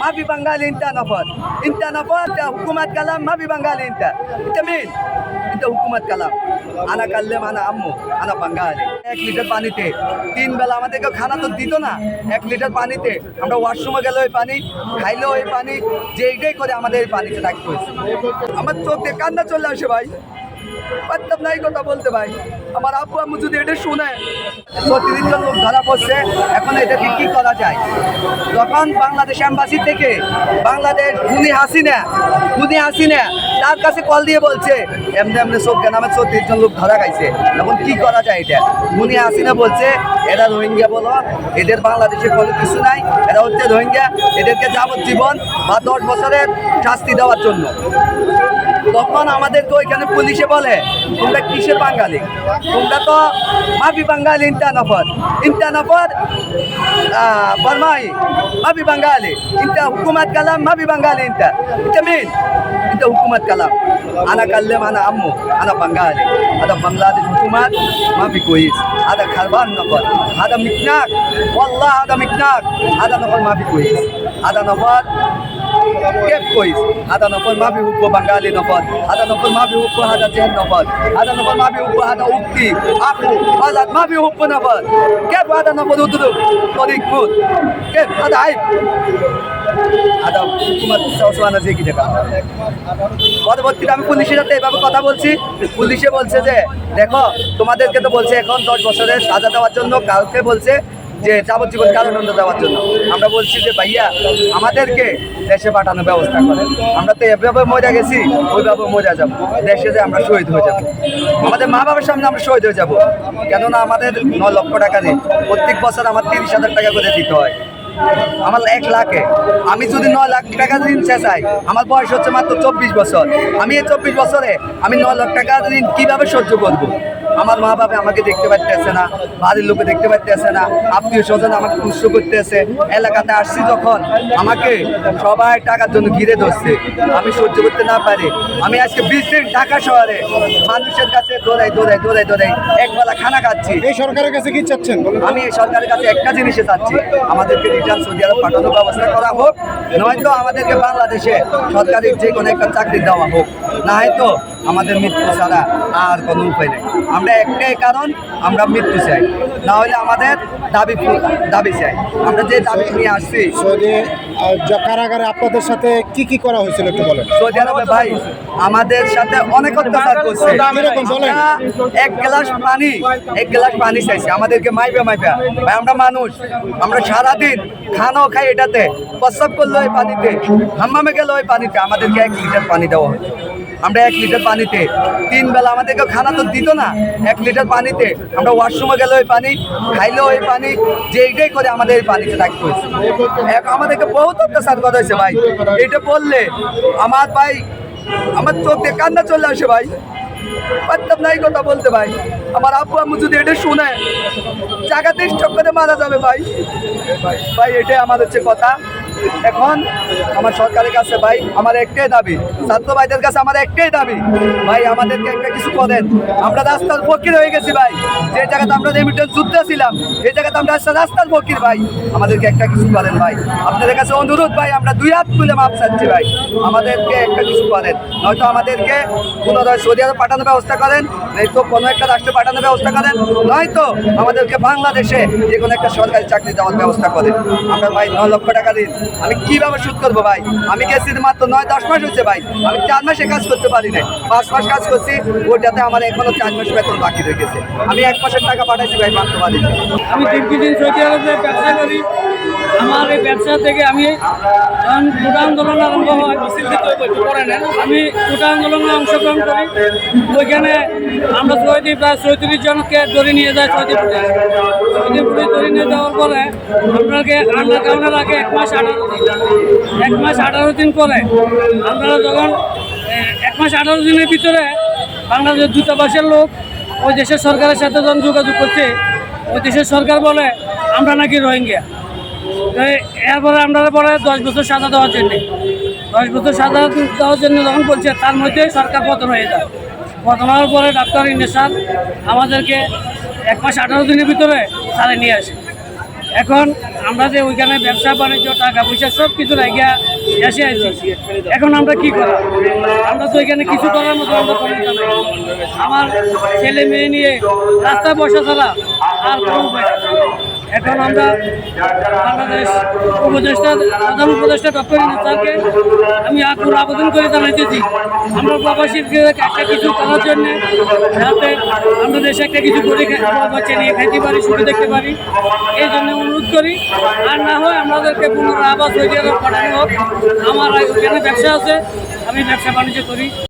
mafi Bengali inta nafar. Inta nafar ta hukumat kalam, mafi Bengali inta. Inta min? Inta hukumat kalam. আনা কাল্লেম আনা আম্মু আনা বাঙ্গালি এক litre পানিতে তিন বেলা আমাদেরকে খানা তো দিত না এক লিটার পানিতে আমরা ওয়াশরুমে গেলে ওই পানি খাইলেও ওই পানি যে এইটাই করে আমাদের এই পানিতে রাখতে হয়েছে আমার চোখ দিয়ে কান্না চলে আসে ভাই পারতাম না এই কথা বলতে ভাই। আমার আব্বু আম্মু যদি এটা শুনে প্রতিদিন জন লোক ধরা পড়ছে, এখন এটাকে কি করা যায়? যখন বাংলাদেশ এম্বাসি থেকে বাংলাদেশ খুনি হাসিনা খুনি হাসিনা তার কাছে কল দিয়ে বলছে, এমনি এমনি চোখ কেন আমার চৌত্রিশ জন লোক ধরা খাইছে। এখন কি করা যায় এটা? খুনি হাসিনা বলছে, এরা রোহিঙ্গা বলো, এদের বাংলাদেশে কোনো কিছু নাই। এরা হচ্ছে রোহিঙ্গা, এদেরকে যাবজ্জীবন বা দশ বছরের শাস্তি দেওয়ার জন্য। তখন আমাদেরকে ওইখানে পুলিশে বলে তোমরা কিসের বাঙালি তোমরা তো মাফি বাঙালি ইন্টা নফর ইন্টা নফর বর্মাই মাফি বাঙালি ইন্টা হুকুমাত কালাম মাফি বাঙালি ইন্টা ইন্টা মিন ইন্টা হুকুমাত কালাম আনা কাল্লেম আনা আম্মু আনা বাঙালি هذا بنغلاديش حكومات ما في كويس هذا خربان نفر هذا مكناك والله هذا مكناك هذا نفر ما في كويس هذا نفر كيف كويس هذا نفر ما في حقوق بنغالي نفر নফল আদা নফল মা বি হুব্বু হাদা জেহেন নফল আদা নফল মা বি হুব্বু উক্তি আকু আজাদ মা বিহু হুব্বু নফল কেব আদা নফল উদ্রুক তরিক ফুট কেব আদা আইব। আদা হুকুমত সসওয়ানা যে কি দেখা পরবর্তীতে আমি পুলিশের সাথে এভাবে কথা বলছি। পুলিশে বলছে যে, দেখো, তোমাদেরকে তো বলছে এখন দশ বছরের সাজা দেওয়ার জন্য কালকে বলছে যে যাবজ্জীবন কারাদণ্ড দেওয়ার জন্য। আমরা বলছি যে, ভাইয়া, আমাদেরকে দেশে পাঠানোর ব্যবস্থা করেন। আমরা তো এভাবে মজা গেছি, ওইভাবে মজা যাব। দেশে যে আমরা শহীদ হয়ে যাব। আমাদের মা বাবার সামনে আমরা শহীদ হয়ে যাব। কেননা আমাদের ন লক্ষ টাকা দিন প্রত্যেক বছর আমার তিরিশ হাজার টাকা করে দিতে হয়। আমার এক লাখে। আমি যদি নয় লাখ টাকা ঋণ চাই আমার বয়স হচ্ছে মাত্র চব্বিশ বছর। আমি এই চব্বিশ বছরে আমি নয় লাখ টাকা ঋণ কীভাবে সহ্য করব? আমার মা বাবা আমাকে দেখতে পাইতেছে না বাড়ির লোকে দেখতে পাইতেছে না আত্মীয় স্বজন আমাকে উৎস করতেছে। এলাকাতে আসছি যখন আমাকে সবাই টাকার জন্য ঘিরে ধরছে। আমি সহ্য করতে না পারি। আমি আজকে বিশ দিন ঢাকা শহরে মানুষের কাছে দৌড়াই দৌড়াই দৌড়াই দৌড়াই একবেলা খানা খাচ্ছি। এই সরকারের কাছে কি চাচ্ছেন আমি এই সরকারের কাছে একটা জিনিসে চাচ্ছি। আমাদেরকে রিটার্ন সৌদি আরব পাঠানোর ব্যবস্থা করা হোক নয়তো আমাদেরকে বাংলাদেশে সরকারি যে কোনো একটা চাকরি দেওয়া হোক। না হয়তো আমাদের মৃত্যু ছাড়া আর কোনো উপায় নেই। আমরা একটাই কারণ আমরা মৃত্যু চাই। না হলে আমাদের দাবি দাবি চাই। আমরা যে দাবি নিয়ে আসছি। সৌদি কারাগারে আপনাদের সাথে কি কি করা হয়েছিল একটু বলেন? সৌদি আরবে ভাই আমাদের সাথে অনেক অত্যাচার করছে। এক গ্লাস পানি এক গ্লাস পানি চাইছে। আমাদেরকে মাইবে মাইবে ভাই আমরা মানুষ। আমরা সারাদিন খানাও খাই এটাতে। প্রস্রাব করল ওই পানিতে। হাম্মামে গেল ওই পানিতে। আমাদেরকে এক লিটার পানি দেওয়া হয় আমরা এক লিটার পানিতে তিন বেলা আমাদেরকে খানা তো দিত না। এক লিটার পানিতে আমরা ওয়াশরুমে গেলে ওই পানি, খাইলেও ওই পানি যে এইটাই করে আমাদের এই পানিতে রাখতে হয়েছে। আমাদেরকে বহুত অত্যাচার করা হয়েছে ভাই। এটা বললে আমার ভাই, আমার চোখ দিয়ে কান্না চলে আসে ভাই। পারতাম না এই কথা বলতে ভাই। আমার আব্বু আম্মু যদি এটা শুনে জায়গাতে স্টক করে মারা যাবে ভাই। ভাই, এটাই আমার হচ্ছে কথা। এখন আমার সরকারের কাছে ভাই, আমার একটাই দাবি, ছাত্র ভাইদের কাছে আমার একটাই দাবি, ভাই, আমাদেরকে একটা কিছু করেন। আমরা রাস্তার ফকির হয়ে গেছি ভাই। যে জায়গাতে আমরা রেমিটেন্স যুদ্ধে ছিলাম এই জায়গাতে আমরা রাস্তা- রাস্তার ফকির ভাই। আমাদেরকে একটা কিছু করেন ভাই। আপনাদের কাছে অনুরোধ ভাই, আমরা দুই হাত তুলে মাপ চাচ্ছি ভাই। আমাদেরকে একটা কিছু করেন। নয়তো আমাদেরকে পুনরায় সৌদি আরব পাঠানোর ব্যবস্থা করেন, নয়তো কোনো একটা রাষ্ট্রে পাঠানোর ব্যবস্থা করেন, নয়তো আমাদেরকে বাংলাদেশে যে কোনো একটা সরকারি চাকরি দেওয়ার ব্যবস্থা করেন। আমরা ভাই ন লক্ষ টাকা দিন। আমি কীভাবে শুট করব ভাই? আমি গেছি মাত্র নয়, দশ মাস হচ্ছে ভাই। আমি চার মাসে কাজ করতে পারি নাই। পাঁচ মাস কাজ করছি, ওইটাতে আমার এখনও চার মাস বেতন বাকি রেখেছে আমি এক মাসের টাকা পাঠাইছি ভাই মাত্র পারি আমি করি আমার এই ব্যবসা থেকে আমি যখন কোটা আন্দোলন আরম্ভ হয় আমি কোটা আন্দোলনে অংশগ্রহণ করি। ওইখানে আমরা সৌদি প্রায় চৌত্রিশ জনকে ধরে নিয়ে যাই সৌদি পুলিশ। সৌদি পুলিশ ধরে নিয়ে যাওয়ার পরে আপনাকে আন্ডার কাউন্টার আগে এক মাস আঠারো দিন। এক মাস আঠারো দিন পরে আপনারা যখন এক মাস আঠারো দিনের ভিতরে বাংলাদেশ দূতাবাসের লোক ওই দেশের সরকারের সাথে যখন যোগাযোগ করছে, ওই দেশের সরকার বলে, আমরা নাকি রোহিঙ্গা। এরপরে আমরা পরে দশ বছর সাজা দেওয়ার জন্যে। দশ বছর সাজা দেওয়ার জন্য যখন বলছে, তার মধ্যে সরকার পতন হয়ে যায় পতন হওয়ার পরে ডাক্তার ইন্ডেসার আমাদেরকে এক মাস আঠারো দিনের ভিতরে ছাড়ে নিয়ে আসে। এখন আমরা যে ওইখানে ব্যবসা, বাণিজ্য, টাকা পয়সা সব কিছু রাখিয়া এসে আছি। এখন আমরা কি করি? আমরা তো এখানে কিছু করার মতো আমরা আমার ছেলে মেয়ে নিয়ে রাস্তায় বসা ছাড়া আর কোনো উপায়। এখন আমরা বাংলাদেশ উপদেষ্টা, প্রধান উপদেষ্টা ডক্টর ইউনূস স্যারকে আমি আকুল আবেদন করে জানাইতেছি। আমরা প্রবাসীকে একটা কিছু করার জন্য যাতে আমরা দেশে একটা কিছু করে বাচ্চা নিয়ে খাইতে পারি সুখে দেখতে পারি। এই জন্য অনুরোধ করি, আর না হয় আমাদেরকে পুনরায় আবাস হয়ে পাঠানো হোক। আমার এখানে ব্যবসা আছে, আমি ব্যবসা বাণিজ্য করি।